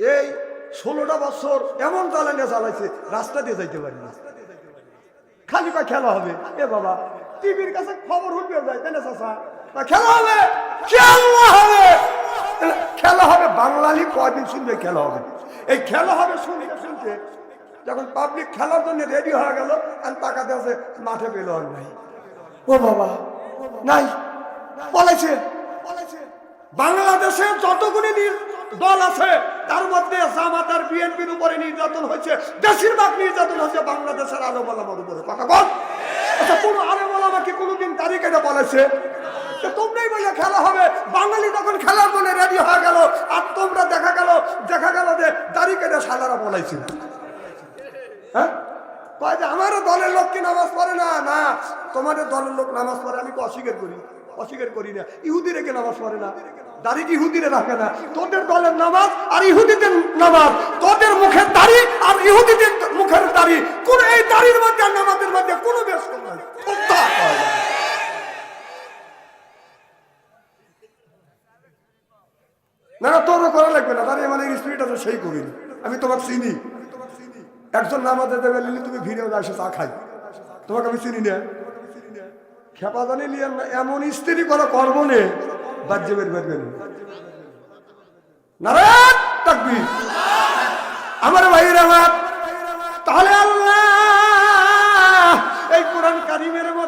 এই ষোলোটা বছর এমন জ্বালানি চালাইছে রাস্তা দিয়ে যাইতে পারি না। খালি পা খেলা হবে। এ বাবা, টিভির কাছে খবর উঠবে যায় তাই না চাষা তা খেলা হবে খেলা হবে। খেলা হবে বাংলালি কয়দিন শুনবে খেলা হবে? এই খেলা হবে শুনতে শুনতে যখন পাবলিক খেলার জন্য রেডি হয়ে গেল, আর তাকাতে আছে, মাঠে পেল আর নাই। ও বাবা, নাই। বলেছে। বাংলাদেশে যতগুলি দল আছে, তার মধ্যে জামাত আর বিএনপির উপরে নির্যাতন হয়েছে। বেশিরভাগ নির্যাতন হয়েছে বাংলাদেশের আলো বলামার উপরে। কথা বল। আচ্ছা কোনো আলো বলামা কি কোনোদিন তারিখ এটা বলেছে? তোমরাই বলে খেলা হবে। বাঙালি তখন খেলার জন্য রেডি হয়ে গেল। আর তোমরা দেখা গেল দেখা গেল যে তারিখ এটা সালারা বলাইছিল হ্যাঁ? কয় যে, আমারও দলের লোক কি নামাজ পড়ে? না না, তোমাদের দলের লোক নামাজ পড়ে, আমি অস্বীকার করি? অস্বীকার করি না। ইহুদি রেখে নামাজ পড়ে না? দাড়ি ইহুদিরে রাখে না? তোদের দলের নামাজ আর ইহুদিদের নামাজ, তোদের মুখের দাড়ি আর ইহুদিদের মুখের দাড়ি, কোন এই দাড়ির মধ্যে আর নামাজের মধ্যে কোনো বেশ না। না তোরও করা লাগবে না। দাঁড়িয়ে মানে স্পিরিট আছে সেই করিনি আমি তোমাকে চিনি। একজন নামাজে দেবে নিলে তুমি ভিড়েও আসে চা খাই। তোমাকে আমি চিনি না। খেপা জানি নিয়ে না, এমন স্ত্রী করা কর্ম নে বাজ্যে বের বের তাকবীর। আমার ভাইয়ের আমার তাহলে আল্লাহ এই কোরআন কারিমের মধ্যে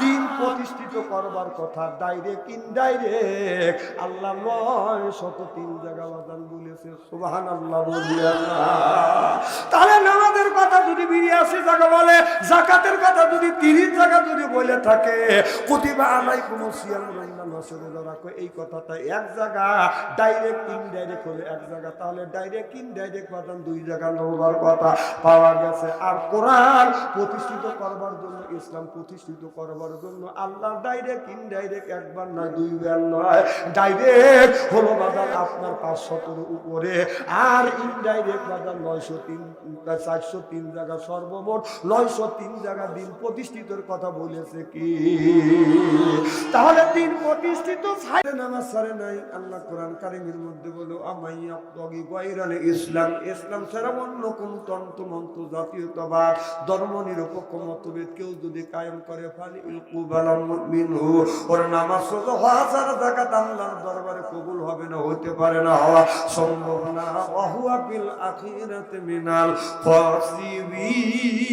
দিন প্রতিষ্ঠিত করবার কথা। ডাইরেক্ট ইনডাইরেক্ট আল্লাহ শত তিন জায়গা বাদান বলেছে। সুবাহান আল্লাহ তাহলে নামাজের কথা যদি বিরিয়াশি জায়গা বলে জাকাতের কথা যদি তিরিশ জায়গা যদি বলে থাকে প্রতিভা আলাই কোনো সিয়াম এই কথাটা এক জায়গা ডাইরেক্ট ইনডাইরেক্ট হলে এক জায়গা। তাহলে ডাইরেক্ট ইনডাইরেক্ট বাদান দুই জায়গা নেওয়ার কথা পাওয়া গেছে। আর কোরআন প্রতিষ্ঠিত করবার জন্য ইসলাম প্রতিষ্ঠিত করবার জন্য আল্লাহ ডাইরেক্ট ইনডাইরেক্ট একবার নয় দুইবার নয়। ডাইরেক্ট হলো বাজার আপনার পাঁচশতর উপরে, আর ইনডাইরেক্ট বাজার নয়শো তিন চারশো তিন জায়গা সর্বমোট নয়শো তিন জায়গা দিন প্রতিষ্ঠিতর কথা বলেছে কি? তাহলে দিন প্রতিষ্ঠিত নামাজ নাই। আল্লাহ কোরআন কারিমের মধ্যে বলো গৈরানে ইসলাম। ইসলাম ছাড়া অন্য কোন তন্ত্র মন্ত্র জাতীয়তাবাদ ধর্ম নিরপেক্ষ মতভেদ কেউ যদি কায়েম করে ফালি মিনহু ওর নামাজ হাজার জাকাত আল্লাহর দরবারে কবুল হবে না হতে পারে না, হওয়া সম্ভব না। ওয়াহুয়া বিল আখিরাতে মিনাল ফাসিবিন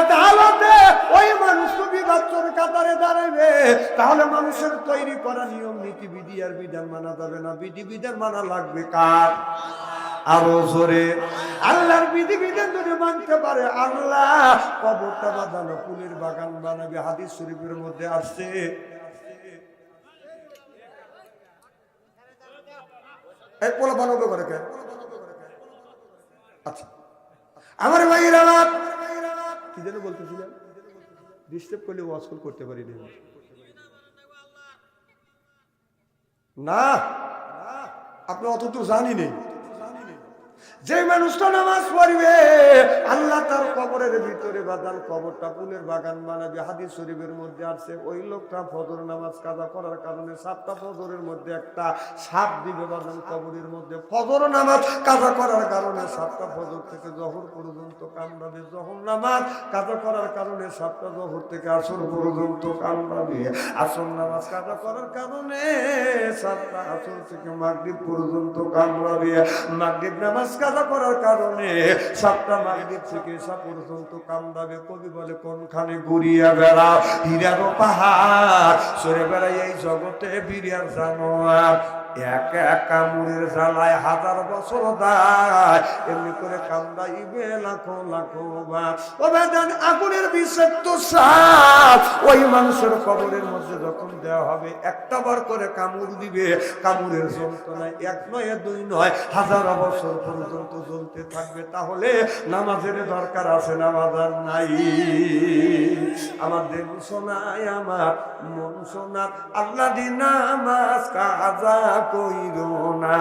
আদালতে ওই মানুষ বিবাচ্চর কাতারে দাঁড়াবে তাহলে মানুষের তৈরি করা নিয়ম নীতি বিধি আর বিধান মানা যাবে না। বিধি বিধান মানা লাগবে কার? আরও জোরে। আল্লাহর বিধি বিধান যদি মানতে পারে, আল্লাহ কবরটা বাঁধানো, ফুলের বাগান বানাবে, হাদিস শরীফের মধ্যে আসছে। এই পোলা বানাবে করে কে? আচ্ছা। আমার ভাইয়ের আমার কি যেন বলতেছিলেন? ডিস্টার্ব করলে ওয়াশফুল করতে পারি না না। আপনি অত তো জানি নেই। যে মানুষটা নামাজ পড়বে, আল্লাহ তার কবরের ভিতরে বাদান কবরটা ফুলের বাগান বানাবে। হাদিস শরীফের মধ্যে আছে, ওই লোকটা ফজর নামাজ কাজা করার কারণে সাতটা ফজরের মধ্যে একটা সাপ দিবে বাদান কবরের মধ্যে। ফজর নামাজ কাজা করার কারণে সাতটা ফজর থেকে জহর পর্যন্ত কামড়াবে। জহর নামাজ কাজা করার কারণে সাতটা জহর থেকে আসর পর্যন্ত কামড়াবে। আসর নামাজ কাজা করার কারণে সাতটা আসর থেকে মাগরিব পর্যন্ত কামড়াবে। মাগরিব নামাজ কাজা করার কারণে সাতটা মাগরিব থেকে এসা পর্যন্ত কান্দাবে, কবি বলে, কোনখানে ঘুরিয়া বেড়া? হীরারও পাহাড়, সরে বেড়াই এই জগতে বিরিয়ার জানোয়ার। এক এক কামড়ের জ্বালায় হাজার বছর দায়। এমনি করে কামড়াইবে লাখো লাখো বা ও বেদান আগুনের বিষাক্ত সাপ, ওই মানুষের কবরের মধ্যে যখন দেওয়া হবে, একটা বার করে কামড় দিবে। কামড়ের যন্ত্রণায় এক নয়, দুই নয়, হাজার বছর পর্যন্ত জ্বলতে থাকবে। তাহলে নামাজের দরকার আছে, নামাজ আর নাই। আমার দেব শোনায়, আমার মন শোনার আল্লাহ দি নামাজ কাজা কইর না।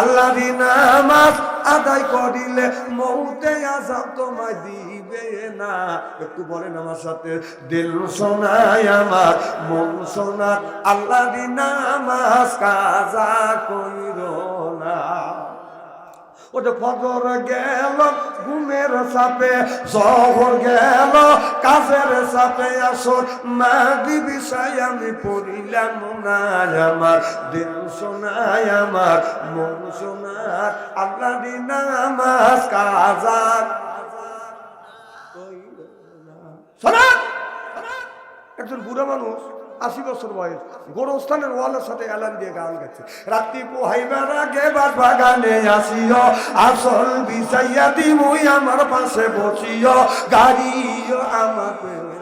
আল্লাহ দি নামাজ আদায় করিলে মৌতে আজাব তোমায় দিবে না। একটু বলেন আমার সাথে, দিল শোনায়, আমার মন শোনার আল্লাহ দি নামাজ কাজা কইর না। ওটা ফজর গেল, ঘুমের সাপে শহর গেল, কাজের সাপে আসর। মা বিষয় আমি পড়িলাম না আমার, দিল শোনায় আমার, মন শোনার আল্লাহ নামাজ কাজা। শোনান! একজন বুড়া মানুষ আশি বছর বয়স। গোরস্থানের ওয়ালের সাথে অ্যালার্ম দিয়ে গান গেছে রাত্রি পোহাইবার আগে বাদ বাগানে আসিও, আসল বিষাইয়া দিমুই আমার পাশে বসিও, গাড়িও গান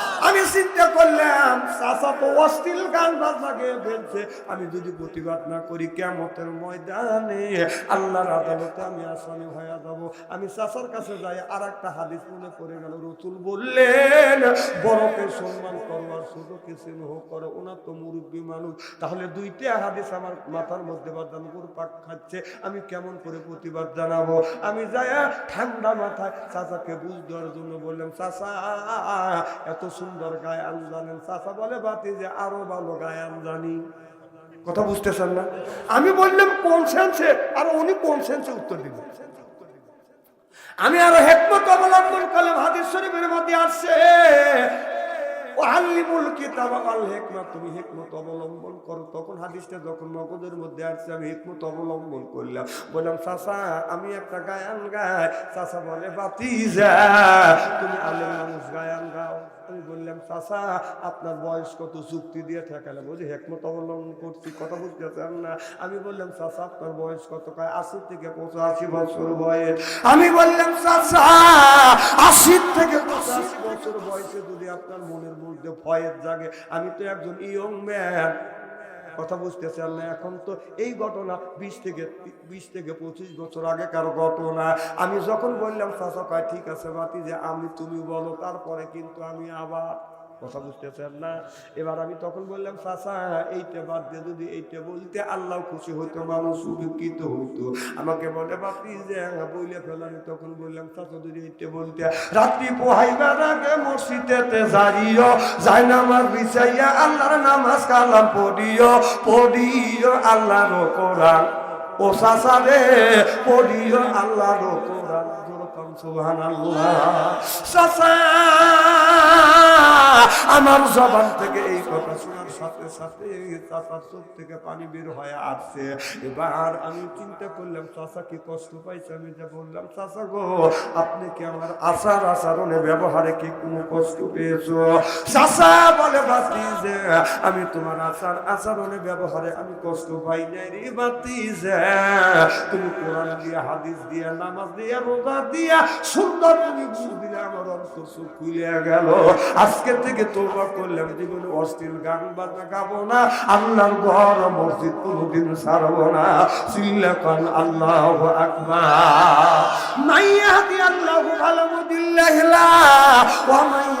আমি চিন্তা করলাম, চাচা তো অশ্লীল গান বাজনা গেয়ে ফেলছে আমি যদি প্রতিবাদ না করি কেমতের ময়দানে আল্লাহর আদালতে আমি আসামি হয়ে যাব। আমি চাচার কাছে যাই আর একটা হাদিস মনে পড়ে গেল। রসুল বললেন বড়কে সম্মান করো আর ছোটকে স্নেহ করো ওনার তো মুরব্বী মানুষ। তাহলে দুইটা হাদিস আমার মাথার মধ্যে বাদান পাক খাচ্ছে। আমি কেমন করে প্রতিবাদ জানাব? আমি যাই ঠান্ডা মাথায় চাচাকে বুঝ দেওয়ার জন্য বললাম, চাচা, এত সুন্দর গায়ান জানেন। চাচা বলে, বাতি যে আরও ভালো গায়ান জানি। কথা বুঝতেছেন না? আমি বললাম, কোন সেন্সে আর উনি কোন সেন্সে উত্তর দিব আমি আরও হেকমত অবলম্বন করলাম, হাদিস শরীফের মধ্যে আসছে অবলম্বন করো। তখন হাদিসটা যখন মধ্যে আসছে, আমি অবলম্বন করলাম। বললাম আমি একটা বলে তুমি গাও। আমি বললাম আপনার বয়স কত? যুক্তি দিয়ে ঠেকালে বলছি, হেকমত অবলম্বন করছি, কথা বুঝতেছেন না। আমি বললাম, চাচা, আপনার বয়স কত? কয়, আশি থেকে পঁচাশি বছর বয়স। আমি বললাম, চাচা আশি থেকে পঁচাশি বছর বয়সে যদি আপনার মনের মধ্যে ভয়ের জাগে, আমি তো একজন ইয়ং ম্যান কথা বুঝতেছেন না, এখন তো এই ঘটনা বিশ থেকে বিশ থেকে পঁচিশ বছর আগেকার ঘটনা। আমি যখন বললাম, চাচা ঠিক আছে বাতি যে আমি তুমি বলো, তারপরে কিন্তু আমি আবার কথা বুঝতেছেন না? এবার আমি তখন বললাম, চাচা, এইটা বাদ দিয়ে যদি এইটা বলতে আল্লাহ খুশি হইতো, মানুষ উপকৃত হইতো। আমাকে বলে, বাপি, যে বইলে ফেল আমি তখন বললাম, চাচা, যদি এইটা বলতে রাত্রি পোহাইবার আগে মসজিদেতে যাইও যাই নামাজ বিছাইয়া আল্লাহর নামাজ কালাম পড়িও পড়িও আল্লাহর কোরআন। ও চাচা রে, পড়িও আল্লাহর কোরআন। আমার জবান থেকে এই কথা শোনার সাথে সাথে চাচার চোখ থেকে পানি বের হয়ে আসছে। এবার আমি চিন্তা করলাম, চাচা কি কষ্ট পাইছে? আমি যে বললাম, চাচা গো, আপনি কি আমার আচার আচরণে ব্যবহারে কি কোনো কষ্ট পেয়েছ? চাচা বলে বাতি যে, আমি তোমার আচার আচরণে ব্যবহারে আমি কষ্ট পাই নাই রে বাতি যে। তুমি কোরআন দিয়ে, হাদিস দিয়ে, নামাজ দিয়ে, রোজা দিয়া সুন্দর তুমি বুঝ দিলে, আমার অন্তর চোখ খুলিয়া গেল। আজকে থেকে তোবা করলাম, জীবনে অস্থির গান বাজনা গাবো না, আল্লাহর ঘর, মসজিদ কোনোদিন ছাড়বো না। সিল্লাকান আল্লাহ আকবার। মাইয়াদি আল্লাহ ভালো দিল্লাহ মাইয়াদিলিহু ফালা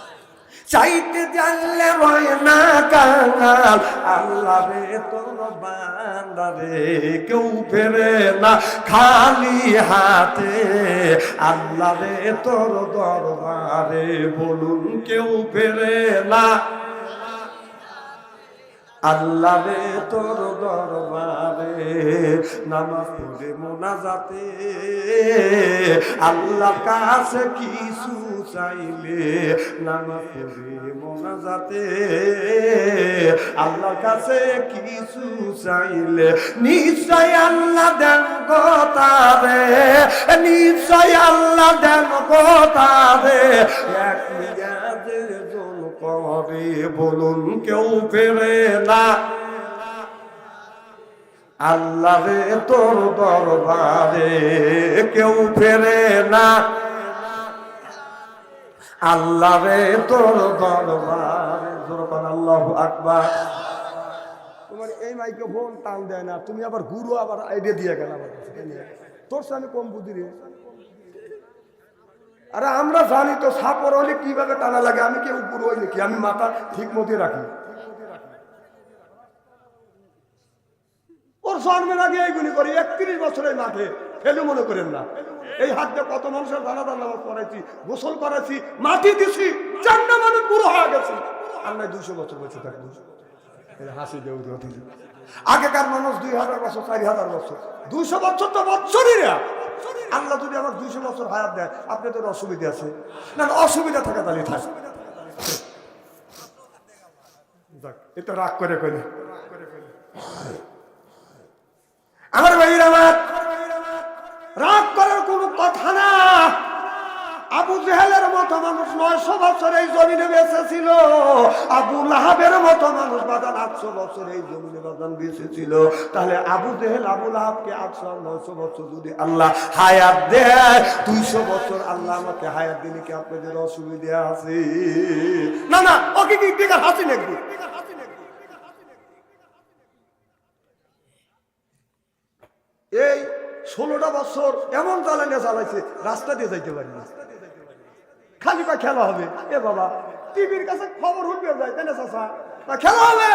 চাইতে জানলে রয় না কাঙাল। আল্লাহ রে, তোর বান্দারে কেউ ফেরে না খালি হাতে। আল্লাহ রে, তোর দরবারে বলুন কেউ ফেরে না। আল্লাহ রে, তোর দরবারে নামাজ পড়ে মোনাজাতে। আল্লাহ কাছে কিছু চাইলে নামাজ মোনাজাতে আল্লাহ কাছে কিছু চাইলে নিশ্চয় আল্লাহ দেন গোতারে নিশ্চয় আল্লাহ দেন গোতারে এক করে বলুন কেউ ফেরে না। আল্লাহ তোর দরবারে কেউ ফেরে না। আল্লাহ রে তোর দরবার জোরকান আল্লাহ আকবার। তোমার এই মাইক্রোফোন ফোন টান দেয় না, তুমি আবার গুরু আবার আইডিয়া দিয়ে গেল আমার তোর সামনে কম বুদ্ধি রে। আরে আমরা জানি তো সাপর হলে কীভাবে টানা লাগে, আমি কেউ গুরু হই নাকি? আমি মাথা ঠিক মতো রাখি ওর জন্মের আগে এইগুলি করি, একত্রিশ বছরের মাঠে। ফেলে মনে করেন না। এই হাত দিয়ে কত মানুষের দানা দানা নামাজ পড়াইছি, গোসল করাইছি, মাটি দিছি চান্না মানুষ বুড়ো হয়ে গেছে। আর নাই দুইশো বছর বেঁচে থাকব। হাসি দেউ আগেকার মানুষ দুই হাজার বছর, চারি হাজার বছর। দুইশো বছর তো বছরই না। আল্লাহ যদি আমার দুইশো বছর হায়াত দেয় আপনাদের অসুবিধা আছে। না অসুবিধা থাকে তাহলে থাকে। এটা রাগ করে করে আমার ভাইয়ের আমার রাগ করার কোনো কথা না। আবু জেহেলের মতো মানুষ নয়শো বছর এই জমিনে বেঁচেছিল আবু লাহাবের মতো মানুষ বাদান আটশো বছর এই জমিনে বাদান বেঁচে ছিল। তাহলে আবু জেহেল, আবু লাহাবকে আটশো, নয়শো বছর যদি আল্লাহ হায়াত দেয়, দুইশো বছর আল্লাহ আমাকে হায়াত দিলে কি আপনাদের অসুবিধা আছে? না না, ওকে কি হাসি নাকি? এই ষোলোটা বছর এমন জ্বালানি চালাইছে রাস্তা দিয়ে যাইতে পারি না। খালি পা খেলা হবে। এ বাবা, টিভির কাছে খবর উঠবে যায় তাই না চাষা খেলা হবে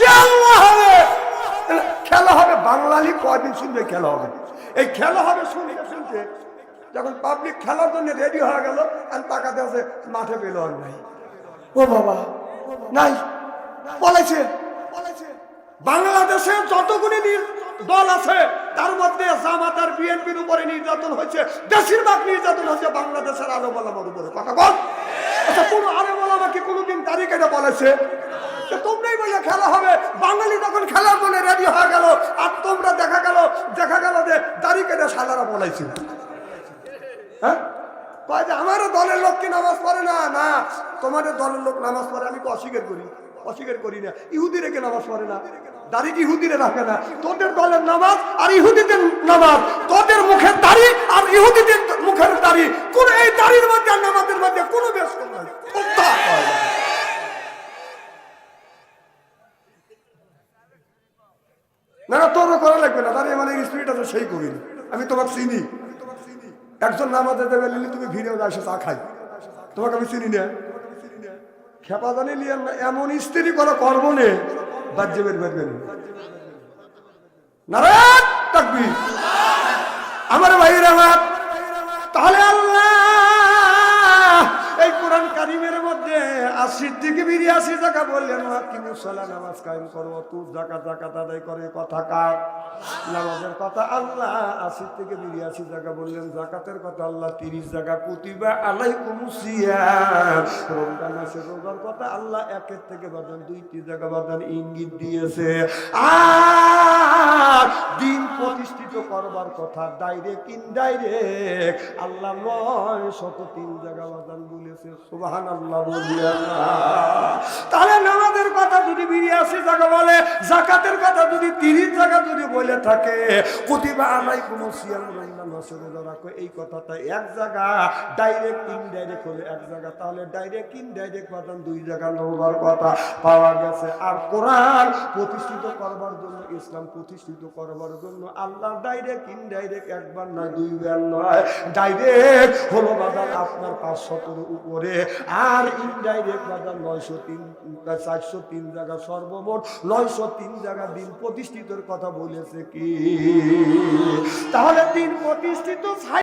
খেলা হবে। খেলা হবে বাংলালি কয়দিন শুনবে খেলা হবে? এই খেলা হবে শুনতে শুনতে যখন পাবলিক খেলার জন্য রেডি হয়ে গেল, আর তাকাতে আছে, মাঠে পেল আর নাই। ও বাবা, নাই। বলেছে। বাংলাদেশে যতগুলি দল আছে, তার মধ্যে জামাত আর বিএনপির উপরে নির্যাতন হয়েছে। বেশিরভাগ নির্যাতন হচ্ছে বাংলাদেশের আলো বলামার উপরে। কথা বল। আচ্ছা কোন আলো বলামাকে কোনোদিন তারিখ এটা বলেছে? তোমরাই বলে খেলা হবে। বাঙালি তখন খেলার জন্য রেডি হয়ে গেল, আর তোমরা দেখা গেল দেখা গেল যে তারিখ এটা সালারা বলাইছিল হ্যাঁ? যে আমারও দলের লোক কি নামাজ পড়ে? না না। তোমাদের দলের লোক নামাজ পড়ে, আমি অস্বীকার করি। অস্বীকার করি না। ইহুদি রেখে নামাজ পড়ে না? দাড়ি কি ইহুদিরে রাখে না? তোদের দলের নামাজ আর ইহুদিদের নামাজ। তোদের মুখের দাড়ি আর ইহুদিদের মুখের দাড়ি। কোন এই দাড়ির মধ্যে আর নামাজের মধ্যে কোনো নাই। না। করা লাগবে না। দাঁড়িয়ে মানে স্পিরিট আছে সেই করিনি আমি তোমাকে চিনি। একজন নামাজে দেবে নিলে তুমি ভিড়েও আসে চা খাই তোমাকে আমি চিনি না। খেপা জানি এমন স্ত্রী করা কর্ম নে বাজ্যে বের বেরবে না। নারায়ণ আমার তাহলে আল্লাহ, এই কোরআন কারিমের মধ্যে আশির বললেন নামাজ করব জাকাত আদায় করে কথা নামাজের কথা আল্লাহ আশির থেকে বিরিয়াশি টাকা বললেন জাকাতের কথা আল্লাহ তিরিশ জায়গা কুতিবা মাসের রোজার কথা আল্লাহ একের থেকে বাদান দুইটি জায়গা বাদান ইঙ্গিত দিয়েছে। আর দিন প্রতিষ্ঠিত করবার কথা। ডাইরেক্ট ইনডাইরেক্ট আল্লাহ নয়, শত তিন জায়গা বাদান বলেছে। সুবাহান আল্লাহ তাহলে নামাজের কথা যদি বিরিয়াশি জায়গা বলে, জাকাতের কথা যদি তিরিশ জায়গা যদি বলে থাকে প্রতিভা আলাই কোনো সিয়াম। অন্যান্য ছেড়ে রাখো এই কথাটা এক জায়গা ডাইরেক্ট ইনডাইরেক্ট হলে এক জায়গা, তাহলে ডাইরেক্ট ইনডাইরেক্ট বাদান দুই জায়গা নেওয়ার কথা পাওয়া গেছে। আর কোরআন প্রতিষ্ঠিত করবার জন্য, ইসলাম প্রতিষ্ঠিত করবার জন্য আল্লাহ ডাইরেক্ট ইনডাইরেক্ট একবার নয়, দুইবার নয় ডাইরেক্ট হলো বাদান আপনার পাঁচ শতের উপরে। আর ইনডাইরেক্ট বাদান নয়শো তিন, চারশো তিন জায়গা সর্বমোট, নয়শো তিন জায়গা দিন প্রতিষ্ঠিতর কথা বলেছে কি? তাহলে দিন প্রতিষ্ঠিত